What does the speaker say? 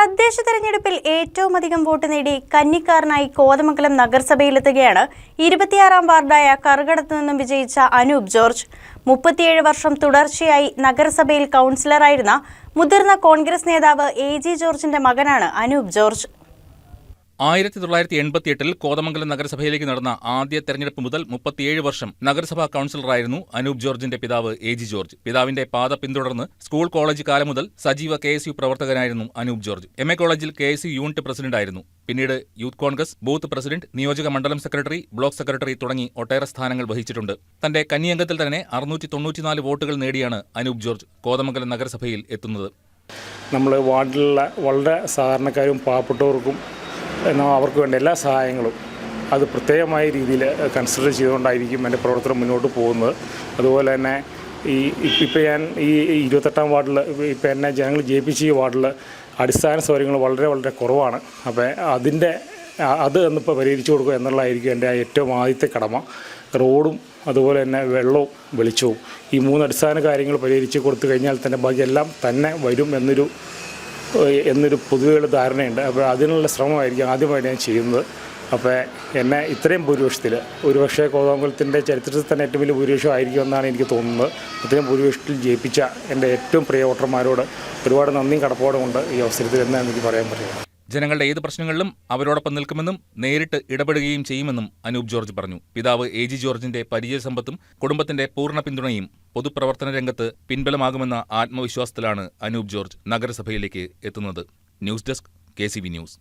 തദ്ദേശ തെരഞ്ഞെടുപ്പിൽ ഏറ്റവും അധികം വോട്ട് നേടി കന്നിക്കാരനായി കോതമംഗലം നഗരസഭയിലെത്തുകയാണ് ഇരുപത്തിയാറാം വാർഡായ കറുകടത്തു നിന്നും വിജയിച്ച അനൂപ് ജോർജ്. മുപ്പത്തിയേഴ് വർഷം തുടർച്ചയായി നഗരസഭയിൽ കൗൺസിലറായിരുന്ന മുതിർന്ന കോൺഗ്രസ് നേതാവ് എ ജി ജോർജിന്റെ മകനാണ് അനൂപ് ജോർജ്. ആയിരത്തി തൊള്ളായിരത്തി എൺപത്തിയെട്ടിൽ കോതമംഗലം നഗരസഭയിലേക്ക് നടന്ന ആദ്യ തെരഞ്ഞെടുപ്പ് മുതൽ മുപ്പത്തിയേഴ് വർഷം നഗരസഭാ കൌൺസിലറായിരുന്നു അനൂപ് ജോർജിന്റെ പിതാവ് എ ജി ജോർജ്. പിതാവിന്റെ പാത പിന്തുടർന്ന് സ്കൂൾ കോളേജ് കാലം മുതൽ സജീവ കെ എസ് യു പ്രവർത്തകനായിരുന്നു അനൂപ് ജോർജ്. എം എ കോളേജിൽ കെ എസ് യു യൂണിറ്റ് പ്രസിഡന്റായിരുന്നു. പിന്നീട് യൂത്ത് കോൺഗ്രസ് ബൂത്ത് പ്രസിഡന്റ് നിയോജക മണ്ഡലം സെക്രട്ടറി ബ്ലോക്ക് സെക്രട്ടറി തുടങ്ങി ഒട്ടേറെ സ്ഥാനങ്ങൾ വഹിച്ചിട്ടുണ്ട്. തന്റെ കന്നിയംഗത്തിൽ തന്നെ അറുന്നൂറ്റി തൊണ്ണൂറ്റിനാല് വോട്ടുകൾ നേടിയാണ് അനൂപ് ജോർജ് കോതമംഗലം നഗരസഭയിൽ എത്തുന്നത്. നമ്മൾ വാർഡിലുള്ള വളരെ സാധാരണക്കാരും പാവപ്പെട്ടവർക്കും അവർക്ക് വേണ്ട എല്ലാ സഹായങ്ങളും അത് പ്രത്യേകമായ രീതിയിൽ കൺസിഡർ ചെയ്തുകൊണ്ടായിരിക്കും എന്റെ പ്രവർത്തനം മുന്നോട്ട് പോകുന്നത്. അതുപോലെ തന്നെ ഈ ഇപ്പം ഞാൻ ഈ ഇരുപത്തെട്ടാം വാർഡിൽ ഇപ്പം എന്നെ ജനങ്ങൾ ജയിപ്പിച്ച ഈ വാർഡിൽ അടിസ്ഥാന സൗകര്യങ്ങൾ വളരെ വളരെ കുറവാണ്. അപ്പോൾ അതിന്റെ അത് എന്നിപ്പോൾ പരിഹരിച്ചു കൊടുക്കുക എന്നുള്ളതായിരിക്കും എന്റെ ഏറ്റവും ആദ്യത്തെ കടമ. റോഡും അതുപോലെ തന്നെ വെള്ളവും വെളിച്ചവും ഈ മൂന്ന് അടിസ്ഥാന കാര്യങ്ങൾ പരിഹരിച്ച് കൊടുത്തു കഴിഞ്ഞാൽ തന്നെ ബാക്കിയെല്ലാം തന്നെ വരും എന്നൊരു എന്നൊരു പൊതുവെയുള്ള ധാരണയുണ്ട്. അപ്പോൾ അതിനുള്ള ശ്രമമായിരിക്കും ആദ്യമായിട്ട് ഞാൻ ചെയ്യുന്നത്. അപ്പോൾ എന്നെ ഇത്രയും ഭൂരിപക്ഷത്തിൽ ഒരുപക്ഷേ കോതമംഗലത്തിന്റെ ചരിത്രത്തിൽ തന്നെ ഏറ്റവും വലിയ ഭൂരിപക്ഷം ആയിരിക്കും എന്നാണ് എനിക്ക് തോന്നുന്നത്. അത്രയും ഭൂരിപക്ഷത്തിൽ ജയിപ്പിച്ച എന്റെ ഏറ്റവും പ്രിയ വോട്ടർമാരോട് ഒരുപാട് നന്ദിയും കടപ്പാടുമുണ്ട് ഈ അവസരത്തിൽ എന്നാണ് എനിക്ക് പറയാൻ പറ്റുക ജനങ്ങളുടെ ഏത് പ്രശ്നങ്ങളിലും അവരോടൊപ്പം നിൽക്കുമെന്നും നേരിട്ട് ഇടപെടുകയും ചെയ്യുമെന്നും അനൂപ് ജോർജ് പറഞ്ഞു. പിതാവ് എ ജി ജോർജിന്റെ പരിചയസമ്പത്തും കുടുംബത്തിന്റെ പൂർണ പിന്തുണയും പൊതുപ്രവർത്തന രംഗത്ത് പിൻബലമാകുമെന്ന ആത്മവിശ്വാസത്തിലാണ് അനൂപ് ജോർജ് നഗരസഭയിലേക്ക് എത്തുന്നത്. News desk K news.